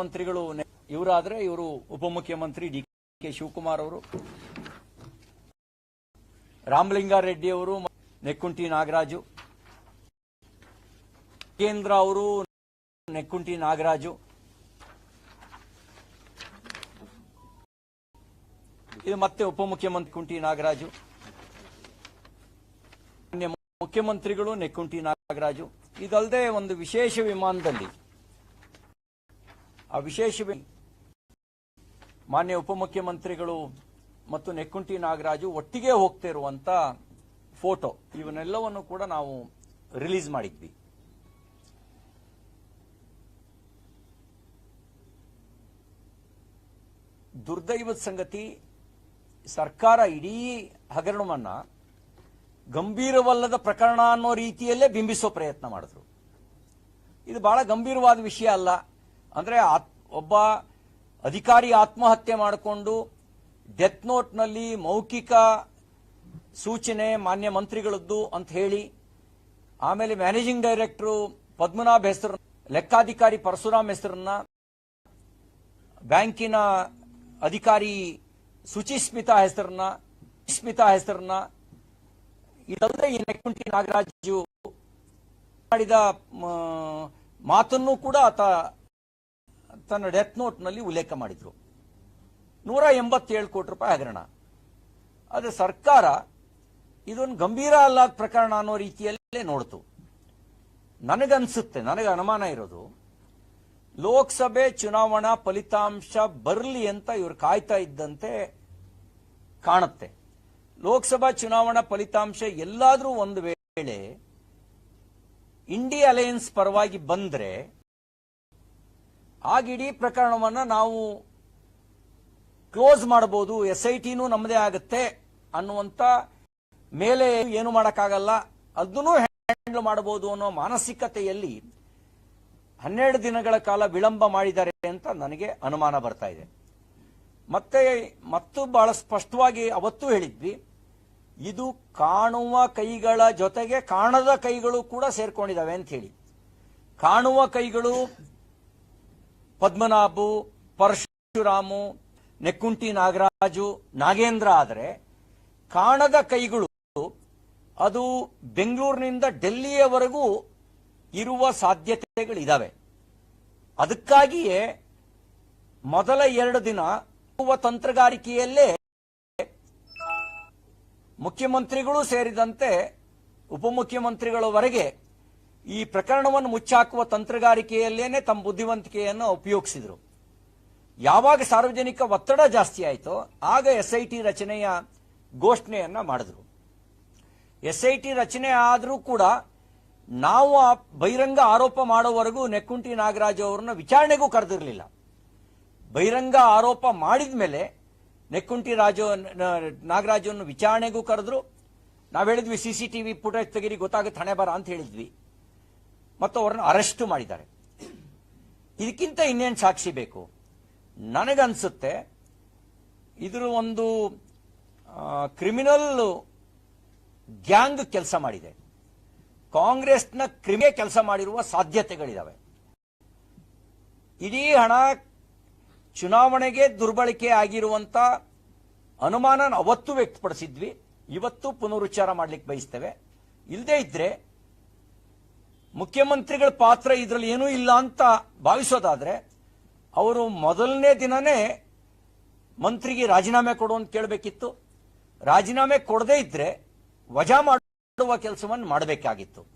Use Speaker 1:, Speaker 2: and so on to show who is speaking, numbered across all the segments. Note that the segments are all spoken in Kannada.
Speaker 1: ಮಂತ್ರಿಗಳು ಇವರಾದ್ರೆ ಇವರು ಉಪಮುಖ್ಯಮಂತ್ರಿ ಡಿ ಕೆ ಶಿವಕುಮಾರ್ ಅವರು, ರಾಮಲಿಂಗಾರೆಡ್ಡಿ ಅವರು ನೆಕ್ಕುಂಟಿ ನಾಗರಾಜು, ಕೇಂದ್ರ ಅವರು ನೆಕ್ಕುಂಟಿ ನಾಗರಾಜು, ಇದು ಮತ್ತೆ ಉಪಮುಖ್ಯಮಂತ್ರಿ ಕುಂಟಿ ನಾಗರಾಜು, ಮುಖ್ಯಮಂತ್ರಿಗಳು ನೆಕ್ಕುಂಟಿ ನಾಗರಾಜು. ಇದಲ್ಲದೆ ಒಂದು ವಿಶೇಷ ವಿಮಾನದಲ್ಲಿ ಆ ವಿಶೇಷವೇ, ಮಾನ್ಯ ಉಪಮುಖ್ಯಮಂತ್ರಿಗಳು ಮತ್ತು ನೆಕ್ಕುಂಟಿ ನಾಗರಾಜು ಒಟ್ಟಿಗೆ ಹೋಗ್ತಿರುವಂತ ಫೋಟೋ, ಇವನ್ನೆಲ್ಲವನ್ನು ಕೂಡ ನಾವು ರಿಲೀಸ್ ಮಾಡಿದ್ವಿ. ದುರ್ದೈವದ ಸಂಗತಿ, ಸರ್ಕಾರ ಇಡೀ ಹಗರಣವನ್ನ ಗಂಭೀರವಲ್ಲದ ಪ್ರಕರಣ ಅನ್ನೋ ರೀತಿಯಲ್ಲೇ ಬಿಂಬಿಸೋ ಪ್ರಯತ್ನ ಮಾಡಿದ್ರು. ಇದು ಬಹಳ ಗಂಭೀರವಾದ ವಿಷಯ ಅಲ್ಲ. ಅಂದ್ರೆ ಒಬ್ಬ ಅಧಿಕಾರಿ ಆತ್ಮಹತ್ಯೆ ಮಾಡಿಕೊಂಡು ಡೆತ್ ನೋಟ್ನಲ್ಲಿ ಮೌಖಿಕ ಸೂಚನೆ ಮಾನ್ಯ ಮಂತ್ರಿಗಳದ್ದು ಅಂತ ಹೇಳಿ, ಆಮೇಲೆ ಮ್ಯಾನೇಜಿಂಗ್ ಡೈರೆಕ್ಟರ್ ಪದ್ಮನಾಭ್ ಹೆಸರು ಲೆಕ್ಕಾಧಿಕಾರಿ ಪರಶುರಾಮ್ ಹೆಸರನ್ನ ಬ್ಯಾಂಕಿನ ಅಧಿಕಾರಿ ಸುಚಿಸ್ಮಿತಾ ಹೆಸರನ್ನ ಸ್ಮಿತಾ ಹೆಸರನ್ನ, ಇದಲ್ಲದೆ ಈ ನೆಕ್ಕುಂಟಿ ನಾಗರಾಜು ಮಾಡಿದ ಮಾತನ್ನು ಕೂಡ ಆತ ತನ್ನ ಡೆತ್ ನೋಟ್ನಲ್ಲಿ ಉಲ್ಲೇಖ ಮಾಡಿದ್ರು. ನೂರ ಎಂಬತ್ತೇಳು ಕೋಟಿ ರೂಪಾಯಿ ಹಗರಣ. ಆದರೆ ಸರ್ಕಾರ ಇದೊಂದು ಗಂಭೀರ ಅಲ್ಲಾದ ಪ್ರಕರಣ ಅನ್ನೋ ರೀತಿಯಲ್ಲೇ ನೋಡ್ತು. ನನಗನ್ಸುತ್ತೆ, ನನಗೆ ಅನುಮಾನ ಇರೋದು, ಲೋಕಸಭೆ ಚುನಾವಣಾ ಫಲಿತಾಂಶ ಬರಲಿ ಅಂತ ಇವರು ಕಾಯ್ತಾ ಇದ್ದಂತೆ ಕಾಣುತ್ತೆ. ಲೋಕಸಭಾ ಚುನಾವಣಾ ಫಲಿತಾಂಶ ಎಲ್ಲಾದ್ರೂ ಒಂದು ವೇಳೆ ಇಂಡಿಯಾ ಅಲಯನ್ಸ್ ಪರವಾಗಿ ಬಂದ್ರೆ ಆಗ ಇಡೀ ಪ್ರಕರಣವನ್ನು ನಾವು ಕ್ಲೋಸ್ ಮಾಡಬಹುದು ಎಸ್ ಐ ಟಿನೂ ನಮ್ಮದೇ ಆಗುತ್ತೆ ಅನ್ನುವಂತ ಮೇಲೆ ಏನು ಮಾಡೋಕ್ಕಾಗಲ್ಲ, ಅದನ್ನು ಹ್ಯಾಂಡಲ್ ಮಾಡಬಹುದು ಅನ್ನೋ ಮಾನಸಿಕತೆಯಲ್ಲಿ ಹನ್ನೆರಡು ದಿನಗಳ ಕಾಲ ವಿಳಂಬ ಮಾಡಿದ್ದಾರೆ ಅಂತ ನನಗೆ ಅನುಮಾನ ಬರ್ತಾ ಇದೆ. ಮತ್ತೆ ಮತ್ತು ಬಹಳ ಸ್ಪಷ್ಟವಾಗಿ ಅವತ್ತು ಹೇಳಿದ್ವಿ, ಇದು ಕಾಣುವ ಕೈಗಳ ಜೊತೆಗೆ ಕಾಣದ ಕೈಗಳು ಕೂಡ ಸೇರ್ಕೊಂಡಿದ್ದಾವೆ ಅಂತ ಹೇಳಿ. ಕಾಣುವ ಕೈಗಳು ಪದ್ಮನಾಭು, ಪರಶುರಾಮು, ನೆಕ್ಕುಂಟಿ ನಾಗರಾಜು, ನಾಗೇಂದ್ರ ಆದರೆ ಕಾಣದ ಕೈಗಳು ಅದು ಬೆಂಗಳೂರಿನಿಂದ ಡೆಲ್ಲಿಯವರೆಗೂ ಇರುವ ಸಾಧ್ಯತೆಗಳಿದಾವೆ. ಅದಕ್ಕಾಗಿಯೇ ಮೊದಲ ಎರಡು ದಿನ ತಂತ್ರಗಾರಿಕೆಯಲ್ಲೇ ಮುಖ್ಯಮಂತ್ರಿಗಳು ಸೇರಿದಂತೆ ಉಪಮುಖ್ಯಮಂತ್ರಿಗಳವರೆಗೆ ಈ ಪ್ರಕರಣವನ್ನು ಮುಚ್ಚಾಕುವ ತಂತ್ರಗಾರಿಕೆಯಲ್ಲೇನೆ ತಮ್ಮ ಬುದ್ಧಿವಂತಿಕೆಯನ್ನು ಉಪಯೋಗಿಸಿದರು. ಯಾವಾಗ ಸಾರ್ವಜನಿಕ ಒತ್ತಡ ಜಾಸ್ತಿ ಆಯಿತೋ ಆಗ ಎಸ್ಐಟಿ ರಚನೆಯ ಘೋಷಣೆಯನ್ನ ಮಾಡಿದ್ರು. ಟಿ ರಚನೆ ಆದರೂ ಕೂಡ ನಾವು ಆ ಬಹಿರಂಗ ಆರೋಪ ಮಾಡೋವರೆಗೂ ನೆಕ್ಕುಂಟಿ ನಾಗರಾಜ್ ಅವರನ್ನ ವಿಚಾರಣೆಗೂ ಕರೆದಿರಲಿಲ್ಲ. ಬಹಿರಂಗ ಆರೋಪ ಮಾಡಿದ ಮೇಲೆ ನೆಕ್ಕುಂಟಿ ರಾಜ ನಾಗರಾಜವನ್ನು ವಿಚಾರಣೆಗೂ ಕರೆದ್ರು. ನಾವು ಹೇಳಿದ್ವಿ ಸಿಸಿಟಿವಿ ಪುಟ ತೆಗೀರಿ, ಗೊತ್ತಾಗುತ್ತೆ, ಹಣೆ ಬರ ಅಂತ ಹೇಳಿದ್ವಿ. ಮತ್ತು ಅವರನ್ನು ಅರೆಸ್ಟ್ ಮಾಡಿದ್ದಾರೆ. ಇದಕ್ಕಿಂತ ಇನ್ನೇನು ಸಾಕ್ಷಿ ಬೇಕು? ನನಗನ್ಸುತ್ತೆ, ಇದರ ಒಂದು ಕ್ರಿಮಿನಲ್ ಗ್ಯಾಂಗ್ ಕೆಲಸ ಮಾಡಿದೆ. ಕಾಂಗ್ರೆಸ್ನ ಕ್ರಿಮೆ ಕೆಲಸ ಮಾಡಿರುವ ಸಾಧ್ಯತೆಗಳಿದಾವೆ. ಇಡೀ ಹಣ ಚುನಾವಣೆಗೆ ದುರ್ಬಳಕೆ ಆಗಿರುವಂತ ಅನುಮಾನ ಅವತ್ತು ವ್ಯಕ್ತಪಡಿಸಿದ್ವಿ. ಇವತ್ತು ಪುನರುಚ್ಚಾರ ಮಾಡ್ಲಿಕ್ಕೆ ಬಯಸ್ತೇವೆ. ಇಲ್ಲದೇ ಇದ್ರೆ ಮುಖ್ಯಮಂತ್ರಿಗಳ ಪಾತ್ರ ಇದರಲ್ಲಿ ಏನೂ ಇಲ್ಲ ಅಂತ ಭಾವಿಸೋದಾದ್ರೆ, ಅವರು ಮೊದಲನೇ ದಿನನೇ ಮಂತ್ರಿಗೆ ರಾಜೀನಾಮೆ ಕೊಡು ಅಂತ ಕೇಳಬೇಕಿತ್ತು. ರಾಜೀನಾಮೆ ಕೊಡದೇ ಇದ್ರೆ ವಜಾ ಮಾಡುವ ಕೆಲಸವನ್ನು ಮಾಡಬೇಕಾಗಿತ್ತು.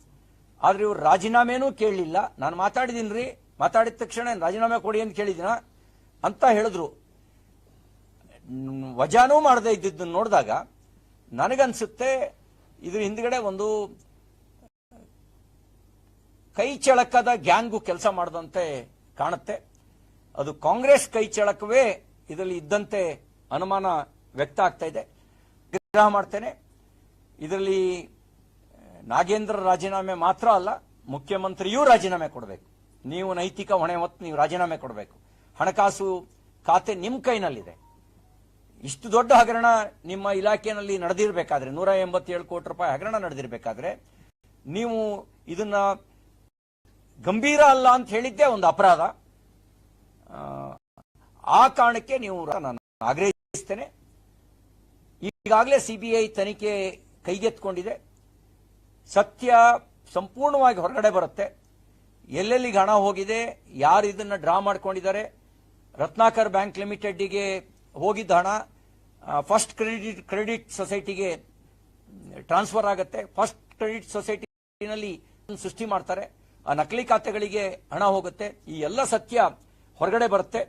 Speaker 1: ಆದ್ರೆ ಇವರು ರಾಜೀನಾಮೆನೂ ಕೇಳಲಿಲ್ಲ. ನಾನು ಮಾತಾಡಿದೀನಿ ಮಾತಾಡಿದ ತಕ್ಷಣ ರಾಜೀನಾಮೆ ಕೊಡಿ ಅಂತ ಕೇಳಿದಿನ ಅಂತ ಹೇಳಿದ್ರು. ವಜಾನೂ ಮಾಡದೇ ಇದ್ದಿದ್ದನ್ನು ನೋಡಿದಾಗ ನನಗನ್ಸುತ್ತೆ, ಇದ್ರ ಹಿಂದ್ಗಡೆ ಒಂದು ಕೈ ಚಳಕದ ಗ್ಯಾಂಗು ಕೆಲಸ ಮಾಡದಂತೆ ಕಾಣುತ್ತೆ. ಅದು ಕಾಂಗ್ರೆಸ್ ಕೈ ಚಳಕವೇ ಇದರಲ್ಲಿ ಇದ್ದಂತೆ ಅನುಮಾನ ವ್ಯಕ್ತ ಆಗ್ತಾ ಇದೆ. ಆಗ್ರಹ ಮಾಡ್ತೇನೆ. ಇದರಲ್ಲಿ ನಾಗೇಂದ್ರ ರಾಜೀನಾಮೆ ಮಾತ್ರ ಅಲ್ಲ, ಮುಖ್ಯಮಂತ್ರಿಯೂ ರಾಜೀನಾಮೆ ಕೊಡಬೇಕು. ನೀವು ನೈತಿಕ ಹೊಣೆ ಹೊತ್ತು ನೀವು ರಾಜೀನಾಮೆ ಕೊಡಬೇಕು. ಹಣಕಾಸು ಖಾತೆ ನಿಮ್ಮ ಕೈನಲ್ಲಿದೆ. ಇಷ್ಟು ದೊಡ್ಡ ಹಗರಣ ನಿಮ್ಮ ಇಲಾಖೆಯಲ್ಲಿ ನಡೆದಿರಬೇಕಾದ್ರೆ, ನೂರ ಎಂಬತ್ತೇಳು ಕೋಟಿ ರೂಪಾಯಿ ಹಗರಣ ನಡೆದಿರಬೇಕಾದ್ರೆ, ನೀವು ಇದನ್ನ ಗಂಭೀರ ಅಲ್ಲ ಅಂತ ಹೇಳಿದ್ದೆ ಒಂದು ಅಪರಾಧ. ಆ, ಕಾರಣಕ್ಕೆ ನೀವು ನಾನು ಆಗ್ರಹಿಸ್ತೇನೆ. ಈಗಾಗಲೇ ಸಿಬಿಐ ತನಿಖೆ ಕೈಗೆತ್ಕೊಂಡಿದೆ ಸತ್ಯ ಸಂಪೂರ್ಣವಾಗಿ ಹೊರಗಡೆ ಬರುತ್ತೆ. ಎಲ್ಲೆಲ್ಲಿಗೆ ಹಣ ಹೋಗಿದೆ ಯಾರು ಇದನ್ನು ಡ್ರಾ ಮಾಡ್ಕೊಂಡಿದ್ದಾರೆ ರತ್ನಾಕರ್ ಬ್ಯಾಂಕ್ ಲಿಮಿಟೆಡ್ಗೆ ಹೋಗಿದ್ದ ಹಣ ಫಸ್ಟ್ ಕ್ರೆಡಿಟ್ ಕ್ರೆಡಿಟ್ ಸೊಸೈಟಿಗೆ ಟ್ರಾನ್ಸ್ಫರ್ ಆಗುತ್ತೆ. ಫಸ್ಟ್ ಕ್ರೆಡಿಟ್ ಸೊಸೈಟಿನಲ್ಲಿ ಸೃಷ್ಟಿ ಮಾಡ್ತಾರೆ. ಆ ನಕಲಿ ಖಾತೆಗಳಿಗೆ ಹಣ ಹೋಗುತ್ತೆ. ಈ ಎಲ್ಲ ಸತ್ಯ ಹೊರಗಡೆ ಬರುತ್ತೆ.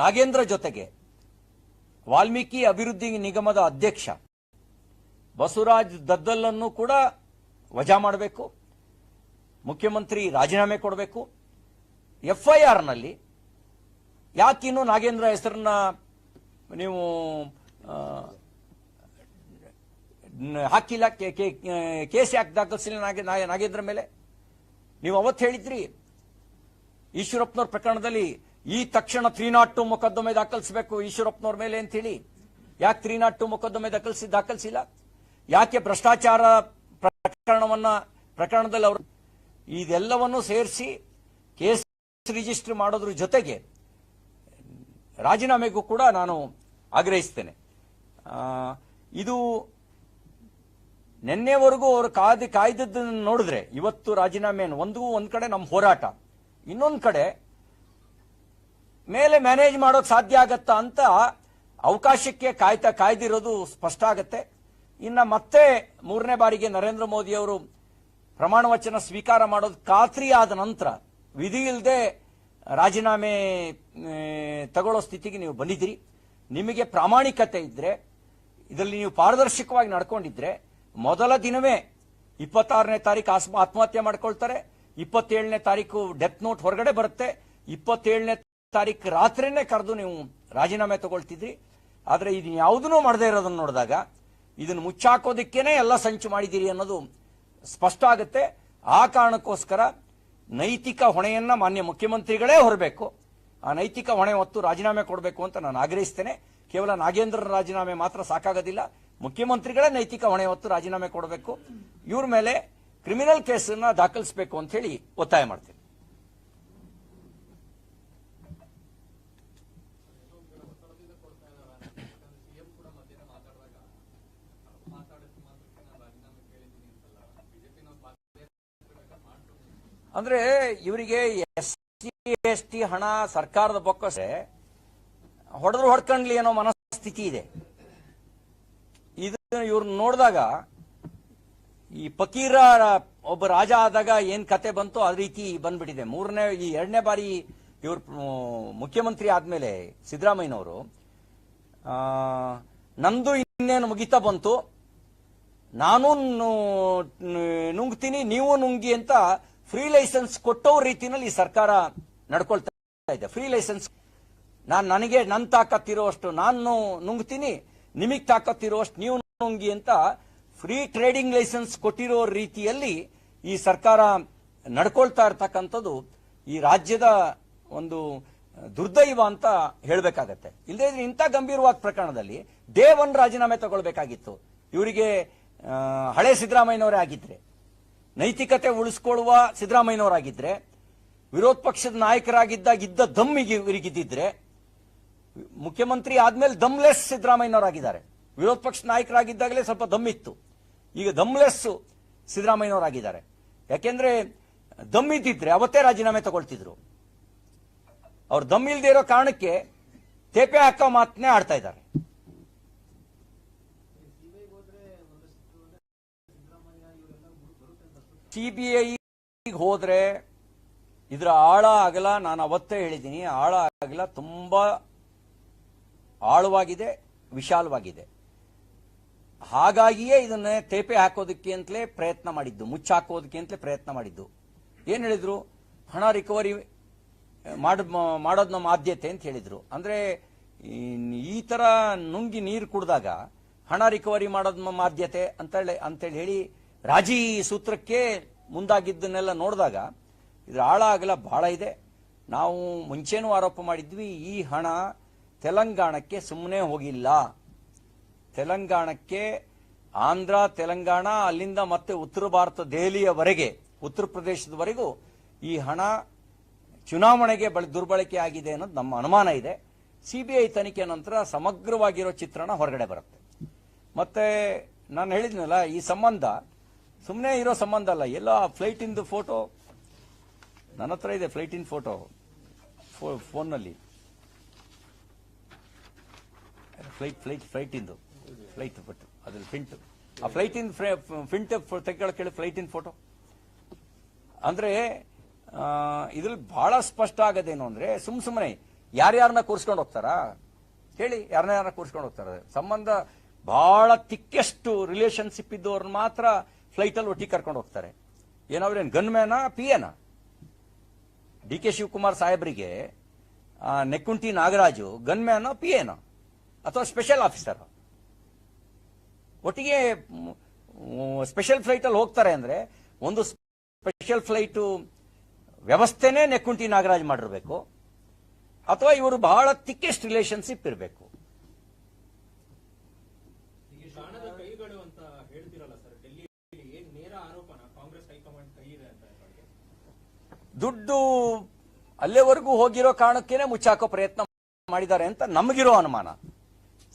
Speaker 1: ನಾಗೇಂದ್ರ ಜೊತೆಗೆ ವಾಲ್ಮೀಕಿ ಅಭಿವೃದ್ಧಿ ನಿಗಮದ ಅಧ್ಯಕ್ಷ ಬಸವರಾಜ್ ದದ್ದಲ್ಲನ್ನು ಕೂಡ ವಜಾ ಮಾಡಬೇಕು. ಮುಖ್ಯಮಂತ್ರಿ ರಾಜೀನಾಮೆ ಕೊಡಬೇಕು. ಎಫ್ಐಆರ್ನಲ್ಲಿ ಯಾಕಿನ್ನೂ ನಾಗೇಂದ್ರ ಹೆಸರನ್ನ ನೀವು ಹಾಕಿಲ್ಲ ಕೇಸ್ ಯಾಕೆ ದಾಖಲಿಸಿಲ್ಲ ನಾಗೇಂದ್ರ ಮೇಲೆ. ನೀವು ಅವತ್ತು ಹೇಳಿದ್ರಿ, ಈಶ್ವರಪ್ಪನವ್ರ ಪ್ರಕರಣದಲ್ಲಿ ಈ ತಕ್ಷಣ ತ್ರೀ ನಾಟ್ ಟು ಮೊಕದ್ದಮೆ ದಾಖಲಿಸಬೇಕು ಈಶ್ವರಪ್ಪನವ್ರ ಮೇಲೆ ಅಂತೇಳಿ ಯಾಕೆ ತ್ರೀ ನಾಟ್ ಟು ಮೊಕದ್ದಮೆ ದಾಖಲಿಸಿ, ದಾಖಲಿಸಿಲ್ಲ? ಯಾಕೆ ಭ್ರಷ್ಟಾಚಾರ ಪ್ರಕರಣವನ್ನ, ಪ್ರಕರಣದಲ್ಲಿ ಅವರು ಇದೆಲ್ಲವನ್ನು ಸೇರಿಸಿ ಕೇಸ್ ರಿಜಿಸ್ಟರ್ ಮಾಡೋದ್ರ ಜೊತೆಗೆ ರಾಜೀನಾಮೆಗೂ ಕೂಡ ನಾನು ಆಗ್ರಹಿಸ್ತೇನೆ. ಇದು ನಿನ್ನೆವರೆಗೂ ಅವರು ಕಾದಿ ಕಾಯ್ದದ್ದನ್ನು ನೋಡಿದ್ರೆ ಇವತ್ತು ರಾಜೀನಾಮೆ ಒಂದು ಒಂದ್ ಕಡೆ ನಮ್ಮ ಹೋರಾಟ. ಇನ್ನೊಂದು ಕಡೆ ಮೇಲೆ ಮ್ಯಾನೇಜ್ ಮಾಡೋಕ್ ಸಾಧ್ಯ ಆಗತ್ತಾ ಅಂತ ಅವಕಾಶಕ್ಕೆ ಕಾಯ್ತಾ ಕಾಯ್ದಿರೋದು ಸ್ಪಷ್ಟ ಆಗತ್ತೆ. ಇನ್ನ ಮತ್ತೆ ಮೂರನೇ ಬಾರಿಗೆ ನರೇಂದ್ರ ಮೋದಿ ಅವರು ಪ್ರಮಾಣ ವಚನ ಸ್ವೀಕಾರ ಮಾಡೋದು ಖಾತ್ರಿ ಆದ ನಂತರ ವಿಧಿ ಇಲ್ಲದೆ ರಾಜೀನಾಮೆ ತಗೊಳ್ಳೋ ಸ್ಥಿತಿಗೆ ನೀವು ಬಂದಿದ್ದೀರಿ. ನಿಮಗೆ ಪ್ರಾಮಾಣಿಕತೆ ಇದ್ರೆ, ಇದರಲ್ಲಿ ನೀವು ಪಾರದರ್ಶಕವಾಗಿ ನಡ್ಕೊಂಡಿದ್ರೆ ಮೊದಲ ದಿನವೇ ಇಪ್ಪತ್ತಾರನೇ ತಾರೀಕು ಆಸ್ಮ- ಆತ್ಮಹತ್ಯೆ ಮಾಡ್ಕೊಳ್ತಾರೆ. ಇಪ್ಪತ್ತೇಳನೇ ತಾರೀಕು ಡೆತ್ ನೋಟ್ ಹೊರಗಡೆ ಬರುತ್ತೆ. ಇಪ್ಪತ್ತೇಳನೇ ತಾರೀಕು ರಾತ್ರಿನೇ ಕರೆದು ನೀವು ರಾಜೀನಾಮೆ ತಗೊಳ್ತಿದ್ರಿ. ಆದರೆ ಇದು ಯಾವುದನ್ನೂ ಮಾಡದೇ ಇರೋದನ್ನ ನೋಡಿದಾಗ ಇದನ್ನು ಮುಚ್ಚಾಕೋದಕ್ಕೇನೆ ಎಲ್ಲ ಸಂಚು ಮಾಡಿದ್ದೀರಿ ಅನ್ನೋದು ಸ್ಪಷ್ಟ ಆಗುತ್ತೆ. ಆ ಕಾರಣಕ್ಕೋಸ್ಕರ ನೈತಿಕ ಹೊಣೆಯನ್ನ ಮಾನ್ಯ ಮುಖ್ಯಮಂತ್ರಿಗಳೇ ಹೊರಬೇಕು. ಆ ನೈತಿಕ ಹೊಣೆ ಹೊತ್ತು ರಾಜೀನಾಮೆ ಕೊಡಬೇಕು ಅಂತ ನಾನು ಆಗ್ರಹಿಸ್ತೇನೆ. ಕೇವಲ ನಾಗೇಂದ್ರ ರಾಜೀನಾಮೆ ಮಾತ್ರ ಸಾಕಾಗೋದಿಲ್ಲ. ಮುಖ್ಯಮಂತ್ರಿಗಳೇ ನೈತಿಕ ಹೊಣೆ ಹೊತ್ತು ರಾಜೀನಾಮೆ ಕೊಡಬೇಕು. ಇವ್ರ ಮೇಲೆ ಕ್ರಿಮಿನಲ್ ಕೇಸನ್ನ ದಾಖಲಿಸಬೇಕು ಅಂತ ಹೇಳಿ ಒತ್ತಾಯ ಮಾಡ್ತೇನೆ. ಅಂದ್ರೆ ಇವರಿಗೆ ಎಸ್ ಸಿ, ಎಸ್ ಟಿ ಹಣ ಸರ್ಕಾರದ ಬೊಕ್ಕಸೆ ಹೊಡೆದ್ರು ಹೊಡ್ಕೊಂಡ್ಲಿ ಅನ್ನೋ ಮನಸ್ಥಿತಿ ಇದೆ. ಇದು ಇವ್ರು ನೋಡಿದಾಗ ಈ ಫಕೀರ ಒಬ್ಬ ರಾಜ ಆದಾಗ ಏನ್ ಕತೆ ಬಂತು ಅದ ರೀತಿ ಬಂದ್ಬಿಟ್ಟಿದೆ. ಮೂರನೇ, ಈ ಎರಡನೇ ಬಾರಿ ಇವ್ರು ಮುಖ್ಯಮಂತ್ರಿ ಆದ್ಮೇಲೆ ಸಿದ್ದರಾಮಯ್ಯನವರು ನಂದು ಇನ್ನೇನು ಮುಗಿತಾ ಬಂತು. ನಾನು ನುಂಗ್ತೀನಿ, ನೀವು ನುಂಗಿ ಅಂತ ಫ್ರೀ ಲೈಸೆನ್ಸ್ ಕೊಟ್ಟೋ ರೀತಿನಲ್ಲಿ ಸರ್ಕಾರ ನಡ್ಕೊಳ್ತಾ ಇದೆ. ಫ್ರೀ ಲೈಸೆನ್ಸ್, ನಾನು ನನಗೆ ನನ್ನ ತಾಕತ್ತಿರುವಷ್ಟು ನಾನು ನುಂಗ್ತೀನಿ. ನಿಮಗ್ ತಾಕತ್ತಿರುವಷ್ಟು ನೀವು ನುಂಗಿ ಅಂತ ಫ್ರೀ ಟ್ರೇಡಿಂಗ್ ಲೈಸೆನ್ಸ್ ಕೊಟ್ಟಿರೋ ರೀತಿಯಲ್ಲಿ ಈ ಸರ್ಕಾರ ನಡ್ಕೊಳ್ತಾ ಇರ್ತಕ್ಕಂಥದ್ದು ಈ ರಾಜ್ಯದ ಒಂದು ದುರ್ದೈವ ಅಂತ ಹೇಳಬೇಕಾಗತ್ತೆ. ಇಲ್ಲದೇ ಇದ್ರೆ ಇಂಥ ಗಂಭೀರವಾದ ಪ್ರಕರಣದಲ್ಲಿ ಒನ್ ರಾಜೀನಾಮೆ ತಗೊಳ್ಬೇಕಾಗಿತ್ತು. ಇವರಿಗೆ ಹಳೆ ಸಿದ್ದರಾಮಯ್ಯನವರೇ ಆಗಿದ್ರೆ, ನೈತಿಕತೆ ಉಳಿಸ್ಕೊಳ್ಳುವ ಸಿದ್ದರಾಮಯ್ಯನವರಾಗಿದ್ರೆ, ವಿರೋಧ ಪಕ್ಷದ ನಾಯಕರಾಗಿದ್ದಾಗ ಇದ್ದ ದಮ್ಮಿಗೆ ಇವರಿಗಿದ್ದಿದ್ರೆ ಮುಖ್ಯಮಂತ್ರಿ ಆದ್ಮೇಲೆ ದಮ್ಲೆಸ್ ಸಿದ್ದರಾಮಯ್ಯನವರಾಗಿದ್ದಾರೆ. ವಿರೋಧ ಪಕ್ಷ ನಾಯಕರಾಗಿದ್ದಾಗಲೇ ಸ್ವಲ್ಪ ದಮ್ಮಿತ್ತು ಈಗ ದಮ್ಲೆಸ್ ಸಿದ್ದರಾಮಯ್ಯನವರಾಗಿದ್ದಾರೆ. ಯಾಕೆಂದ್ರೆ ದಮ್ ಇದ್ದಿದ್ರೆ ಅವತ್ತೇ ರಾಜೀನಾಮೆ ತಗೊಳ್ತಿದ್ರು. ಅವ್ರು ದಮ್ ಇಲ್ದೇ ಇರೋ ಕಾರಣಕ್ಕೆ ತೇಪೆ ಹಾಕೋ ಮಾತನ್ನೇ ಆಡ್ತಾ ಇದ್ದಾರೆ. ಸಿಬಿಐ ಹೋದ್ರೆ ಇದರ ಆಳ ಆಗಲ್ಲ. ನಾನು ಅವತ್ತೇ ಹೇಳಿದ್ದೀನಿ, ಆಳ ಆಗಲ್ಲ. ತುಂಬಾ ಆಳವಾಗಿದೆ, ವಿಶಾಲವಾಗಿದೆ. ಹಾಗಾಗಿಯೇ ಇದನ್ನ ತೇಪೆ ಹಾಕೋದಕ್ಕೆ ಅಂತಲೇ ಪ್ರಯತ್ನ ಮಾಡಿದ್ದು ಮುಚ್ಚಾಕೋದಕ್ಕೆ ಅಂತಲೇ ಪ್ರಯತ್ನ ಮಾಡಿದ್ದು. ಏನು ಹೇಳಿದ್ರು? ಹಣ ರಿಕವರಿ ಮಾಡ ಮಾಡೋದು ನಮ್ಮ ಆದ್ಯತೆ ಅಂತ ಹೇಳಿದ್ರು. ಅಂದ್ರೆ, ಈ- ತರ ನುಂಗಿ ನೀರು ಕುಡಿದಾಗ ಹಣ ರಿಕವರಿ ಮಾಡೋದು ನಮ್ಮ ಆದ್ಯತೆ ಅಂತೇಳಿ ಅಂತೇಳಿ ಹೇಳಿ ರಾಜಿ ಸೂತ್ರಕ್ಕೆ ಮುಂದಾಗಿದ್ದನ್ನೆಲ್ಲ ನೋಡಿದಾಗ ಇದ್ರ ಆಳ ಆಗಲ್ಲ ಬಹಳ ಇದೆ. ನಾವು ಮುಂಚೆನೂ ಆರೋಪ ಮಾಡಿದ್ವಿ, ಈ ಹಣ ತೆಲಂಗಾಣಕ್ಕೆ ಸುಮ್ಮನೆ ಹೋಗಿಲ್ಲ. ತೆಲಂಗಾಣಕ್ಕೆ ಆಂಧ್ರ, ತೆಲಂಗಾಣ, ಅಲ್ಲಿಂದ ಮತ್ತೆ ಉತ್ತರ ಭಾರತ, ದೆಹಲಿಯವರೆಗೆ, ಉತ್ತರ ಪ್ರದೇಶದವರೆಗೂ ಈ ಹಣ ಚುನಾವಣೆಗೆ ಬಳಿ ದುರ್ಬಳಕೆ ಆಗಿದೆ ಅನ್ನೋದು ನಮ್ಮ ಅನುಮಾನ ಇದೆ. ಸಿಬಿಐ ತನಿಖೆ ನಂತರ ಸಮಗ್ರವಾಗಿರೋ ಚಿತ್ರಣ ಹೊರಗಡೆ ಬರುತ್ತೆ. ಮತ್ತೆ ನಾನು ಹೇಳಿದ್ನಲ್ಲ, ಈ ಸಂಬಂಧ ಸುಮ್ಮನೆ ಇರೋ ಸಂಬಂಧ ಅಲ್ಲ, ಎಲ್ಲ ಫ್ಲೈಟ್ ಫ್ಲೈಟಿಂದು ಫೋಟೋ. ನನ್ನ ಹತ್ರ ಇದೆ ಫ್ಲೈಟಿನ ಫೋಟೋ ಫೋನ್ನಲ್ಲಿ. ಫ್ಲೈಟ್ ಫ್ಲೈಟ್ ಫ್ಲೈಟ್ ಇಂದು. ಫ್ಲೈಟ್ ಬಟ್ ಅದ್ರಲ್ಲಿ ಫಿಂಟ್ ಆ ಫ್ಲೈಟ್ ಫಿಂಟ್ ಪ್ರಿಂಟ್ ಫ್ಲೈಟಿನ ಫೋಟೋ ಅಂದ್ರೆ ಇದ್ರಲ್ಲಿ ಬಹಳ ಸ್ಪಷ್ಟ ಆಗದೇನು ಅಂದ್ರೆ, ಸುಮ್ ಸುಮ್ಮನೆ ಯಾರ್ಯಾರನ್ನ ಕೂರಿಸ್ಕೊಂಡು ಹೋಗ್ತಾರಾ? ಹೇಳಿ ಯಾರನ್ನ ಯಾರನ್ನ ಕೂರಿಸ್ಕೊಂಡು ಹೋಗ್ತಾರೆ? ಸಂಬಂಧ ಬಹಳ ತಿಕ್ಕೆಷ್ಟು ರಿಲೇಶನ್ಶಿಪ್ ಇದ್ದವ್ರನ್ನ ಮಾತ್ರ ಫ್ಲೈಟ್ ಅಲ್ಲಿ ಒಟ್ಟಿಗೆ ಕರ್ಕೊಂಡು ಹೋಗ್ತಾರೆ. ಏನಾದ್ರೆ ಗನ್ ಮ್ಯಾನಾ ಪಿ ಎನಾ ಡಿ ಕೆ ಶಿವಕುಮಾರ್ ಸಾಹೇಬರಿಗೆ ನೆಕ್ಕುಂಟಿ ನಾಗರಾಜು ಗನ್ ಮ್ಯಾನ ಪಿ ಎನ ಅಥವಾ ಸ್ಪೆಷಲ್ ಆಫೀಸರ್ ಒಟ್ಟಿಗೆ ಸ್ಪೆಷಲ್ ಫ್ಲೈಟ್ ಅಲ್ಲಿ ಹೋಗ್ತಾರೆ ಅಂದ್ರೆ ಒಂದು ಸ್ಪೆಷಲ್ ಫ್ಲೈಟ್ ವ್ಯವಸ್ಥೆನೇ ನೆಕ್ಕುಂಟಿ ನಾಗರಾಜ್ ಮಾಡಿರಬೇಕು. ಅಥವಾ ಇವರು ಬಹಳ ತಿಕ್ಕೆಸ್ಟ್ ರಿಲೇಶನ್ಶಿಪ್ ಇರಬೇಕು. ದುಡ್ಡು ಅಲ್ಲೇವರೆಗೂ ಹೋಗಿರೋ ಕಾರಣಕ್ಕೇನೆ ಮುಚ್ಚಾಕೋ ಪ್ರಯತ್ನ ಮಾಡಿದ್ದಾರೆ ಅಂತ ನಮಗಿರೋ ಅನುಮಾನ.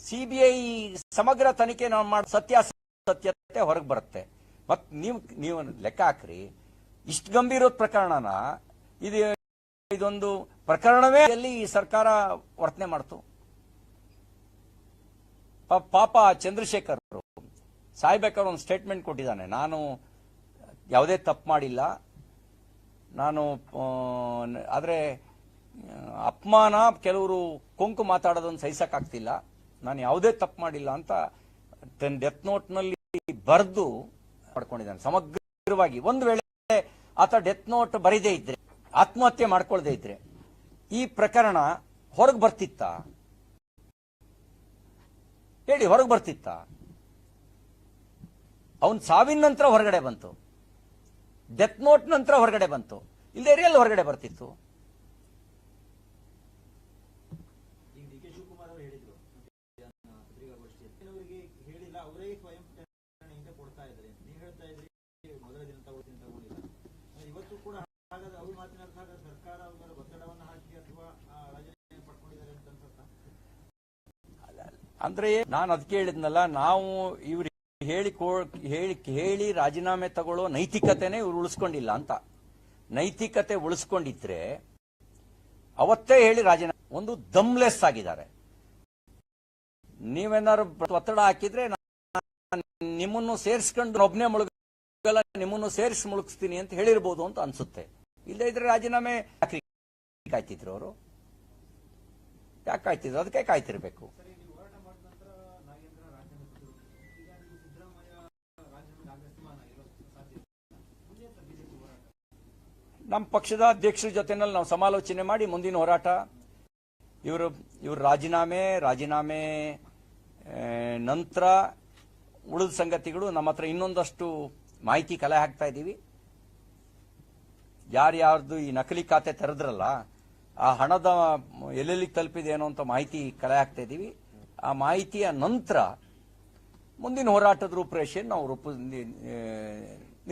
Speaker 1: ಸಿಬಿಐ ಸಮಗ್ರ ತನಿಖೆ ನಾವು ಮಾಡಿ ಸತ್ಯಾಸತ್ಯತೆ ಹೊರಗೆ ಬರುತ್ತೆ. ಮತ್ ನೀವು ನೀವು ಲೆಕ್ಕ ಹಾಕ್ರಿ. ಇಷ್ಟು ಗಂಭೀರ ಪ್ರಕರಣನ ಇದು, ಇದೊಂದು ಪ್ರಕರಣವೇ ಅಲ್ಲಿ ಈ ಸರ್ಕಾರ ವರ್ತನೆ ಮಾಡ್ತು. ಪಾಪ ಚಂದ್ರಶೇಖರ್ ಸಾಯ್ಬೇಕಾದ್ರೆ ಒಂದು ಸ್ಟೇಟ್ಮೆಂಟ್ ಕೊಟ್ಟಿದ್ದಾನೆ. ನಾನು ಯಾವುದೇ ತಪ್ಪು ಮಾಡಿಲ್ಲ. ನಾನು ಆದ್ರೆ, ಅಪಮಾನ ಕೆಲವರು ಕೊಂಕು ಮಾತಾಡೋದನ್ನು ಸಹಿಸಕ್ಕಾಗ್ತಿಲ್ಲ. ನಾನು ಯಾವುದೇ ತಪ್ಪು ಮಾಡಿಲ್ಲ ಅಂತ ತನ್ನ ಡೆತ್ ನೋಟ್ನಲ್ಲಿ ಬರೆದು ಮಾಡ್ಕೊಂಡಿದ್ದಾನೆ. ಸಮಗ್ರವಾಗಿ ಒಂದು ವೇಳೆ ಆತ ಡೆತ್ ನೋಟ್ ಬರೀದೇ ಇದ್ರೆ, ಆತ್ಮಹತ್ಯೆ ಮಾಡ್ಕೊಳ್ದೇ ಇದ್ರೆ, ಈ ಪ್ರಕರಣ ಹೊರಗೆ ಬರ್ತಿತ್ತ? ಹೇಳಿ, ಹೊರಗೆ ಬರ್ತಿತ್ತ? ಅವನ್ ಸಾವಿನ ನಂತರ ಹೊರಗಡೆ ಬಂತು. ಡೆತ್ ನೋಟ್ ನಂತರ ಹೊರಗಡೆ ಬಂತು. ಇಲ್ಲದೆ ಎಲ್ಲಿ ಹೊರಗಡೆ ಬರ್ತಿತ್ತು
Speaker 2: ಈಗ ಡಿ ಕೆ ಶಿವಕುಮಾರ್ ಅವರು ಹೇಳಿದ್ರು ಮಧ್ಯಾಹ್ನ ಪತ್ರಿಕಾಗೋಷ್ಠಿಯಲ್ಲಿ ಅವರಿಗೆ ಹೇಳಿಲ್ಲ ಅವರೇ ಸ್ವಯಂ ಪ್ರೇರಣೆಯಿಂದ ಕೊಡ್ತಾ ಇದ್ದಾರೆ ನೀವು ಹೇಳ್ತಾ ಇದ್ರಿ ಮೊದಲ ದಿನ ತಗೊಳ್ತೀನಿ ತಗೊಂಡಿಲ್ಲ ಅಂದ್ರೆ ಇವತ್ತು ಕೂಡ ಹಾಗಾದ್ರೆ ಅವ್ರು ಮಾತನಾಡಿದಾಗ ಸರ್ಕಾರ ಅವರ ಒತ್ತಡವನ್ನು ಹಾಕಿ ಅಥವಾ ಆ, ರಾಜೀನಾಮೆ ಪಡ್ಕೊಂಡಿದ್ದಾರೆ ಅಂತ ಅನ್ಸುತ್ತಾ
Speaker 1: ಅಂದ್ರೆ ನಾನು ಅದಕ್ಕೆ ಹೇಳಿದ್ನಲ್ಲ ನಾವು ಇವ್ರು ಹೇಳಿ ಹೇಳಿ ಹೇಳಿ ರಾಜೀನಾಮೆ ತಗೊಳ್ಳೋ ನೈತಿಕತೆನೇ ಇವ್ರು ಉಳಿಸ್ಕೊಂಡಿಲ್ಲ ಅಂತ. ನೈತಿಕತೆ ಉಳಿಸ್ಕೊಂಡಿದ್ರೆ ಅವತ್ತೇ ಹೇಳಿ ರಾಜೀನಾಮೆ, ಒಂದು ದಮ್ಲೆಸ್ ಆಗಿದ್ದಾರೆ. ನೀವೇನಾದ್ರು ಒತ್ತಡ ಹಾಕಿದ್ರೆ ನಾನು ನಿಮ್ಮನ್ನು ಸೇರಿಸ್ಕೊಂಡು ಒಬ್ನೇ ಮುಳುಗಲ್ಲ, ನಿಮ್ಮನ್ನು ಸೇರಿಸಿ ಮುಳುಗಿಸ್ತೀನಿ ಅಂತ ಹೇಳಿರ್ಬೋದು ಅಂತ ಅನ್ಸುತ್ತೆ. ಇಲ್ಲದೇ ಇದ್ರೆ ರಾಜೀನಾಮೆ ಕಾಯ್ತಿದ್ರು ಅವರು? ಯಾಕೆ ಕಾಯ್ತಿದ್ರು? ಅದಕ್ಕೆ ಕಾಯ್ತಿರ್ಬೇಕು. ನಮ್ಮ ಪಕ್ಷದ ಅಧ್ಯಕ್ಷರ ಜೊತೆನಲ್ಲಿ ನಾವು ಸಮಾಲೋಚನೆ ಮಾಡಿ ಮುಂದಿನ ಹೋರಾಟ. ಇವರು ಇವರು ರಾಜೀನಾಮೆ ರಾಜೀನಾಮೆ ನಂತರ ಉಳಿದ ಸಂಗತಿಗಳು ನಮ್ಮ ಹತ್ರ ಇನ್ನೊಂದಷ್ಟು ಮಾಹಿತಿ ಕಲೆ ಹಾಕ್ತಾ ಇದ್ದೀವಿ. ಯಾರ್ಯಾರ್ದು ಈ ನಕಲಿ ಖಾತೆ ತೆರೆದ್ರಲ್ಲ, ಆ ಹಣದ ಎಲ್ಲೆಲ್ಲಿ ತಲುಪಿದೆ ಏನೋ ಅಂತ ಮಾಹಿತಿ ಕಲೆ ಹಾಕ್ತಾ ಇದ್ದೀವಿ. ಆ ಮಾಹಿತಿಯ ನಂತರ ಮುಂದಿನ ಹೋರಾಟದ ರೂಪುರೇಷೆಯನ್ನು ನಾವು ರೂಪ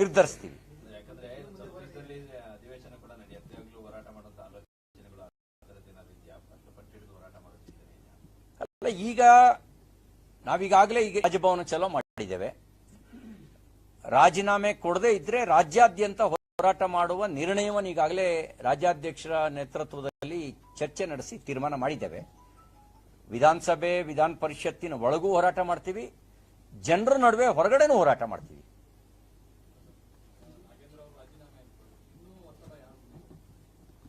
Speaker 1: ನಿರ್ಧರಿಸ್ತೀವಿ. ಅಲ್ಲ, ಈಗ ನಾವೀಗಾಗಲೇ ಈಗ ರಾಜಭವನ ಚಲೋ ಮಾಡಿದ್ದೇವೆ. ರಾಜೀನಾಮೆ ಕೊಡದೇ ಇದ್ರೆ ರಾಜ್ಯಾದ್ಯಂತ ಹೋರಾಟ ಮಾಡುವ ನಿರ್ಣಯವನ್ನು ಈಗಾಗಲೇ ರಾಜ್ಯಾಧ್ಯಕ್ಷರ ನೇತೃತ್ವದಲ್ಲಿ ಚರ್ಚೆ ನಡೆಸಿ ತೀರ್ಮಾನ ಮಾಡಿದ್ದೇವೆ. ವಿಧಾನಸಭೆ, ವಿಧಾನ ಪರಿಷತ್ತಿನ ಒಳಗೂ ಹೋರಾಟ ಮಾಡ್ತೀವಿ. ಜನರ ನಡುವೆ ಹೊರಗಡೆನೂ ಹೋರಾಟ ಮಾಡ್ತೀವಿ.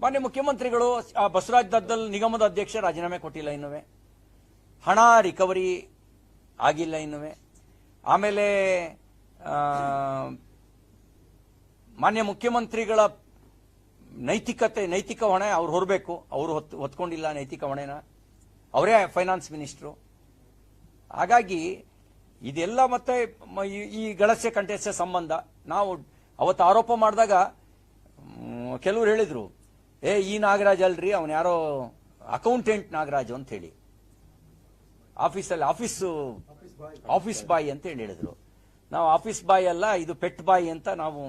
Speaker 1: ಮಾನ್ಯ ಮುಖ್ಯಮಂತ್ರಿಗಳು, ಆ ಬಸವರಾಜ್ ದದ್ದಲ್ ನಿಗಮದ ಅಧ್ಯಕ್ಷ ರಾಜೀನಾಮೆ ಕೊಟ್ಟಿಲ್ಲ ಇನ್ನುವೆ. ಹಣ ರಿಕವರಿ ಆಗಿಲ್ಲ ಇನ್ನುವೆ. ಆಮೇಲೆ ಮಾನ್ಯ ಮುಖ್ಯಮಂತ್ರಿಗಳ ನೈತಿಕತೆ, ನೈತಿಕ ಹೊಣೆ ಅವ್ರು ಹೊರಬೇಕು. ಅವರು ಹೊತ್ತು ಹೊತ್ಕೊಂಡಿಲ್ಲ ನೈತಿಕ ಹೊಣೆನ. ಅವರೇ ಫೈನಾನ್ಸ್ ಮಿನಿಸ್ಟ್ರು ಹಾಗಾಗಿ, ಇದೆಲ್ಲ ಮತ್ತೆ ಈ- ಗಳಸ್ಯ ಕಂಠಸ್ಯ ಸಂಬಂಧ. ನಾವು ಅವತ್ತು ಆರೋಪ ಮಾಡಿದಾಗ ಕೆಲವರು ಹೇಳಿದ್ರು, ಏ, ಈ ನಾಗರಾಜ್ ಅಲ್ರಿ, ಅವನು ಯಾರೋ ಅಕೌಂಟೆಂಟ್ ನಾಗರಾಜು ಅಂತ ಹೇಳಿ. ಆಫೀಸಲ್ಲಿ ಆಫೀಸು ಆಫೀಸ್ ಬಾಯ್ ಅಂತ ಹೇಳಿ ಹೇಳಿದ್ರು. ನಾವು ಆಫೀಸ್ ಬಾಯ್ ಅಲ್ಲ ಇದು ಪೆಟ್ ಬಾಯ್ ಅಂತ ನಾವು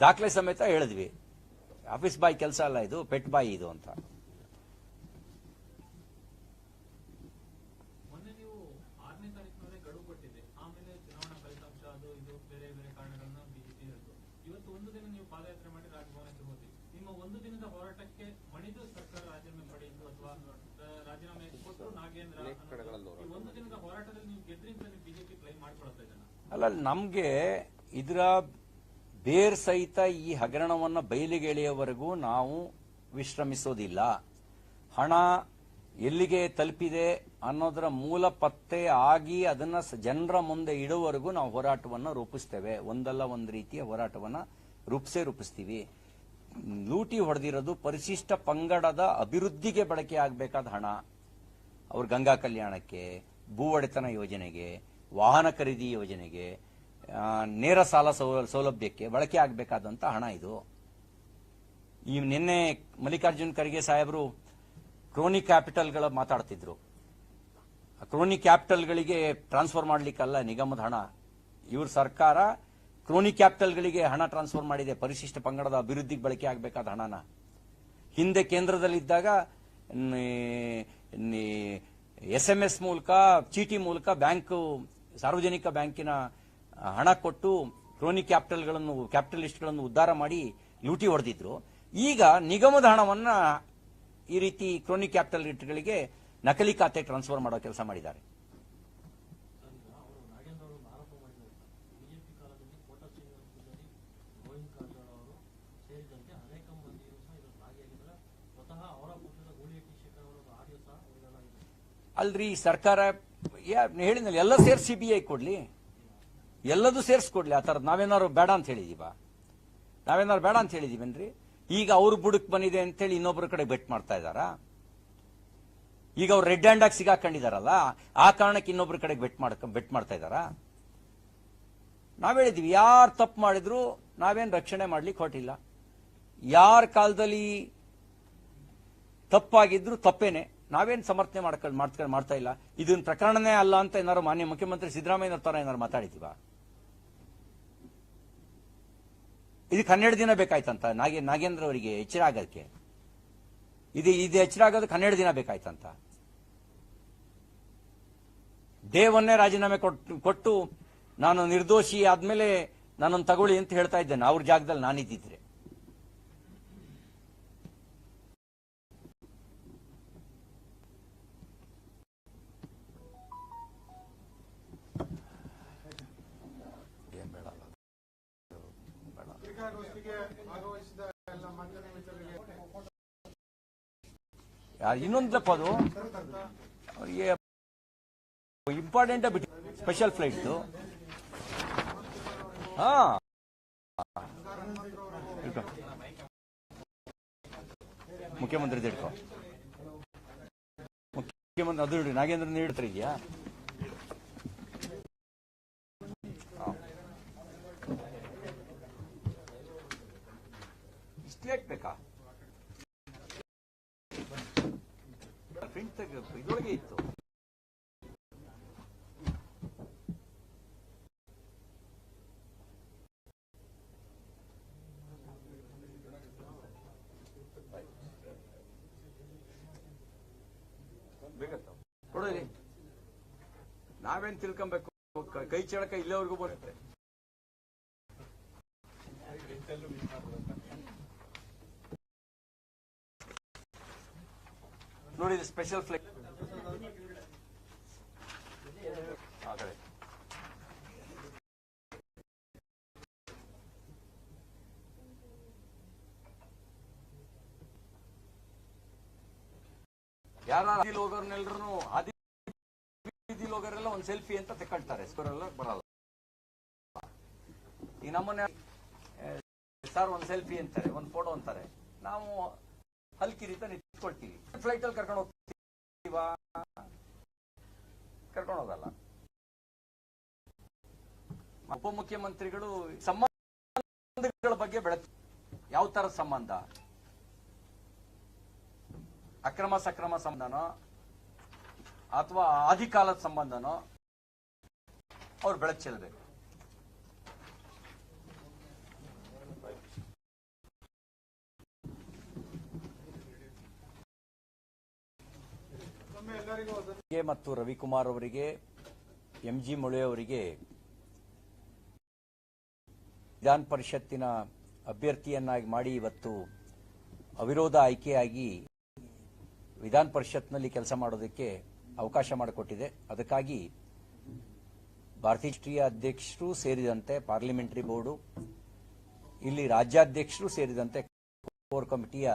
Speaker 1: ದಾಖಲೆ ಸಮೇತ ಹೇಳಿದ್ವಿ. ಆಫೀಸ್ ಬಾಯ್ ಕೆಲಸ ಅಲ್ಲ ಇದು ಪೆಟ್ ಬಾಯ್ ಇದು ಅಂತ
Speaker 3: ಮೊನ್ನೆ ನೀವು ಆರನೇ ತಾರೀಕಿನವರೆಗೆ ಗಡುವು ಕೊಟ್ಟಿದ್ದೆ ಆಮೇಲೆ ಚುನಾವಣಾ ಫಲಿತಾಂಶ ಅದು ಇದು ಬೇರೆ ಬೇರೆ ಕಾರಣಗಳನ್ನ ಬಿಜೆಪಿ ಹೇಳಿತು ಇವತ್ತು ಒಂದು ದಿನ ನೀವು ಪಾದಯಾತ್ರೆ ಮಾಡಿ ರಾಜಭವನಕ್ಕೆ ಹೋದ್ರಿ ನಿಮ್ಮ ಒಂದು ದಿನದ ಹೋರಾಟಕ್ಕೆ ಮಣಿದು ಸರ್ಕಾರ ರಾಜೀನಾಮೆ ಪಡೆಯಿತು ಅಥವಾ ಆ, ರಾಜೀನಾಮೆ ಕೊಟ್ಟು ನಾಗೇಂದ್ರ ಅನ್ನೋದು. ಈ ಒಂದು ದಿನದ ಹೋರಾಟದಲ್ಲಿ ನೀವು ಗೆದ್ರಿ ಅಂತ ನೀವು ಬಿಜೆಪಿ ಕ್ಲೈಮ್ ಮಾಡ್ಕೊಳ್ತಾ ಇದ್ದಾನ
Speaker 1: ಅಲ್ಲ ನಮ್ಗೆ ಇದರ ಬೇರ್ ಸಹಿತ ಈ ಹಗರಣವನ್ನು ಬಯಲಿಗೆ ಎಳೆಯವರೆಗೂ ನಾವು ವಿಶ್ರಮಿಸೋದಿಲ್ಲ. ಹಣ ಎಲ್ಲಿಗೆ ತಲುಪಿದೆ ಅನ್ನೋದರ ಮೂಲ ಪತ್ತೆ ಆಗಿ ಅದನ್ನ ಜನರ ಮುಂದೆ ಇಡುವವರೆಗೂ ನಾವು ಹೋರಾಟವನ್ನು ರೂಪಿಸ್ತೇವೆ. ಒಂದಲ್ಲ ಒಂದು ರೀತಿಯ ಹೋರಾಟವನ್ನು ರೂಪಿಸೇ ರೂಪಿಸ್ತೀವಿ. ಲೂಟಿ ಹೊಡೆದಿರೋದು ಪರಿಶಿಷ್ಟ ಪಂಗಡದ ಅಭಿವೃದ್ಧಿಗೆ ಬಳಕೆ ಆಗಬೇಕಾದ ಹಣ. ಅವ್ರ ಗಂಗಾ ಕಲ್ಯಾಣಕ್ಕೆ ಭೂ ಒಡೆತನ ಯೋಜನೆಗೆ ವಾಹನ ಖರೀದಿ ಯೋಜನೆಗೆ ನೇರ ಸಾಲ ಸೌಲಭ್ಯಕ್ಕೆ ಬಳಕೆ ಆಗಬೇಕಾದಂತ ಹಣ ಇದು. ಈ ನಿನ್ನೆ ಮಲ್ಲಿಕಾರ್ಜುನ್ ಖರ್ಗೆ ಸಾಹೇಬರು ಕ್ರೋನಿ ಕ್ಯಾಪಿಟಲ್ಗಳ ಮಾತಾಡ್ತಿದ್ರು. ಕ್ರೋನಿ ಕ್ಯಾಪಿಟಲ್ಗಳಿಗೆ ಟ್ರಾನ್ಸ್ಫರ್ ಮಾಡಲಿಕ್ಕಲ್ಲ ನಿಗಮದ ಹಣ. ಇವ್ರ ಸರ್ಕಾರ ಕ್ರೋನಿ ಕ್ಯಾಪಿಟಲ್ಗಳಿಗೆ ಹಣ ಟ್ರಾನ್ಸ್ಫರ್ ಮಾಡಿದೆ. ಪರಿಶಿಷ್ಟ ಪಂಗಡದ ಅಭಿವೃದ್ಧಿಗೆ ಬಳಕೆ ಆಗಬೇಕಾದ ಹಣನ. ಹಿಂದೆ ಕೇಂದ್ರದಲ್ಲಿದ್ದಾಗ ಎಸ್ ಎಂ ಎಸ್ ಮೂಲಕ, ಚೀಟಿ ಮೂಲಕ ಬ್ಯಾಂಕ್ ಸಾರ್ವಜನಿಕ ಬ್ಯಾಂಕಿನ ಹಣ ಕೊಟ್ಟು ಕ್ರೋನಿ ಕ್ಯಾಪಿಟಲ್ಗಳನ್ನು, ಕ್ಯಾಪಿಟಲಿಸ್ಟ್ಗಳನ್ನು ಉದ್ಧಾರ ಮಾಡಿ ಲೂಟಿ ಹೊಡೆದಿದ್ರು. ಈಗ ನಿಗಮದ ಹಣವನ್ನ ಈ ರೀತಿ ಕ್ರೋನಿ ಕ್ಯಾಪಿಟಲಿಸ್ಟ್ಗಳಿಗೆ ನಕಲಿ ಖಾತೆ ಟ್ರಾನ್ಸ್ಫರ್ ಮಾಡೋ ಕೆಲಸ ಮಾಡಿದ್ದಾರೆ. ಅಲ್ರಿ ಸರ್ಕಾರ ಯಾ- ಹೇಳಿದ್ನಲ್ಲ, ಎಲ್ಲ ಬಿ ಐ ಕೊಡ್ಲಿ. ಎಲ್ಲದೂ ಸೇರಿಸ್ಕೊಡ್ಲಿ ಆ ಥರದ್ದು ನಾವೇನಾದ್ರು ಬೇಡ ಅಂತ ಹೇಳಿದೀವ? ನಾವೇನಾದ್ರು ಬೇಡ ಅಂತ ಹೇಳಿದೀವೇನ್ರಿ? ಈಗ ಅವ್ರ ಬುಡಕ್ ಬಂದಿದೆ ಅಂತೇಳಿ ಇನ್ನೊಬ್ಬರ ಕಡೆ ಬೆಟ್ ಮಾಡ್ತಾ ಇದಾರಾ ಈಗ ಅವ್ರು ರೆಡ್ ಹ್ಯಾಂಡ್ ಆಗಿ ಸಿಗಾಕೊಂಡಿದಾರಲ್ಲ, ಆ ಕಾರಣಕ್ಕೆ ಇನ್ನೊಬ್ಬರ ಕಡೆ ಬೆಟ್ ಮಾಡ್ಕ ಬೆಟ್ ಮಾಡ್ತಾ ಇದಾರಾ ನಾವ್ ಹೇಳಿದ್ವಿ, ಯಾರು ತಪ್ಪು ಮಾಡಿದ್ರು ನಾವೇನ್ ರಕ್ಷಣೆ ಮಾಡ್ಲಿಕ್ಕೆ ಹೊಟ್ಟಿಲ್ಲ ಯಾರ ಕಾಲದಲ್ಲಿ ತಪ್ಪಾಗಿದ್ರು ತಪ್ಪೇನೆ. ನಾವೇನ್ ಸಮರ್ಥನೆ ಮಾಡ್ಕೊಂಡು ಮಾಡ್ಕೊಂಡು ಮಾಡ್ತಾ ಇಲ್ಲ. ಇದನ್ನ ಪ್ರಕರಣನೇ ಅಲ್ಲ ಅಂತ ಏನಾರು ಮಾನ್ಯ ಮುಖ್ಯಮಂತ್ರಿ ಸಿದ್ದರಾಮಯ್ಯ ತರ ಏನಾರು ಮಾತಾಡಿದೀವ ಇದಕ್ಕೆ ಹನ್ನೆರಡು ದಿನ ಬೇಕಾಯ್ತಂತ? ನಾಗೇ, ನಾಗೇಂದ್ರ ಅವರಿಗೆ ಎಚ್ಚರ ಆಗೋದಕ್ಕೆ ಇದು ಇದು ಎಚ್ಚರ ಆಗೋದಕ್ಕೆ ಹನ್ನೆರಡು ದಿನ ಬೇಕಾಯ್ತಂತ? ದೇವನ್ನೇ ರಾಜೀನಾಮೆ ಕೊಟ್ಟು ಕೊಟ್ಟು ನಾನು ನಿರ್ದೋಷಿ ಆದ್ಮೇಲೆ ನನ್ನನ್ನು ತಗೊಳ್ಳಿ ಅಂತ ಹೇಳ್ತಾ ಇದ್ದೇನೆ. ಅವ್ರ ಜಾಗದಲ್ಲಿ ನಾನಿದ್ದಿದ್ರೆ. ಇನ್ನೊಂದಪ್ಪ ಅದು? ಅವ್ರಿಗೆ ಇಂಪಾರ್ಟೆಂಟ್ ಬಿಟ್ಟು ಸ್ಪೆಷಲ್ ಫ್ಲೈಟ್ ಹಾ. ಮುಖ್ಯಮಂತ್ರಿ ಹಿಡ್ಕೊ ಮುಖ್ಯಮಂತ್ರಿ ಅದು ನಾಗೇಂದ್ರ ನೀಡ್ತಾ ಇದೆಯಾ ಇಷ್ಟೇ ಬೇಕಾ ಪ್ರಿಂಟ್ ತೆಗೆ ಇದ್ರೊಳಗೆ ಇತ್ತು ಕೊಡಲಿ ನಾವೇನ್ ತಿಳ್ಕೊಬೇಕು? ಕೈ ಚಳಕ ಇಲ್ಲಿವರೆಗೂ ಬರುತ್ತೆ. ನೋಡಿ, ಇದು ಸ್ಪೆಷಲ್ ಫ್ಲೈ ಯಾರು ಹೋಗೋರ್ನೆಲ್ರು ಬೀದಿಲ್ ಹೋಗೋರೆಲ್ಲ ಒಂದ್ ಸೆಲ್ಫಿ ಅಂತ ತಕೊಳ್ತಾರೆ ಸ್ಕೋರೆಲ್ಲ ಬರಲ್ಲ. ಈ ನಮ್ಮನೆ ಸರ್ ಒಂದ್ ಸೆಲ್ಫಿ ಅಂತಾರೆ, ಒಂದ್ ಫೋಟೋ ಅಂತಾರೆ. ನಾವು ಹಲ್ಕಿರಿತ ನಿಂತ್ಕೊಳ್ತೀವಿ. ಫ್ಲೈಟ್ ಅಲ್ಲಿ ಕರ್ಕೊಂಡು ಹೋಗ್ತೀವ? ಕರ್ಕೊಂಡು ಹೋಗಲ್ಲ. ಉಪಮುಖ್ಯಮಂತ್ರಿಗಳು ಸಂಬಂಧಗಳ ಬಗ್ಗೆ ಬೆಳಕು ಯಾವ ತರ ಸಂಬಂಧ? ಅಕ್ರಮ ಸಕ್ರಮ ಸಂಬಂಧನೋ? ಅಥವಾ ಆದಿಕಾಲದ ಸಂಬಂಧನೋ? ಅವ್ರು ಬೆಳಕು
Speaker 4: ಅದನ್ನು
Speaker 1: ಮತ್ತು ರವಿಕುಮಾರ್ ಅವರಿಗೆ, ಎಂಜಿ ಮೊಳೆ ಅವರಿಗೆ ವಿಧಾನ ಪರಿಷತ್ತಿನ ಅಭ್ಯರ್ಥಿಯನ್ನಾಗಿ ಮಾಡಿ ಇವತ್ತು ಅವಿರೋಧ ಆಯ್ಕೆಯಾಗಿ ವಿಧಾನ ಪರಿಷತ್ನಲ್ಲಿ ಕೆಲಸ ಮಾಡೋದಕ್ಕೆ ಅವಕಾಶ ಮಾಡಿಕೊಟ್ಟಿದೆ. ಅದಕ್ಕಾಗಿ ಭಾರತೀಯ ಅಧ್ಯಕ್ಷರು ಸೇರಿದಂತೆ ಪಾರ್ಲಿಮೆಂಟರಿ ಬೋರ್ಡು, ಇಲ್ಲಿ ರಾಜ್ಯಾಧ್ಯಕ್ಷರು ಸೇರಿದಂತೆ ಕೋರ್ ಕಮಿಟಿಯ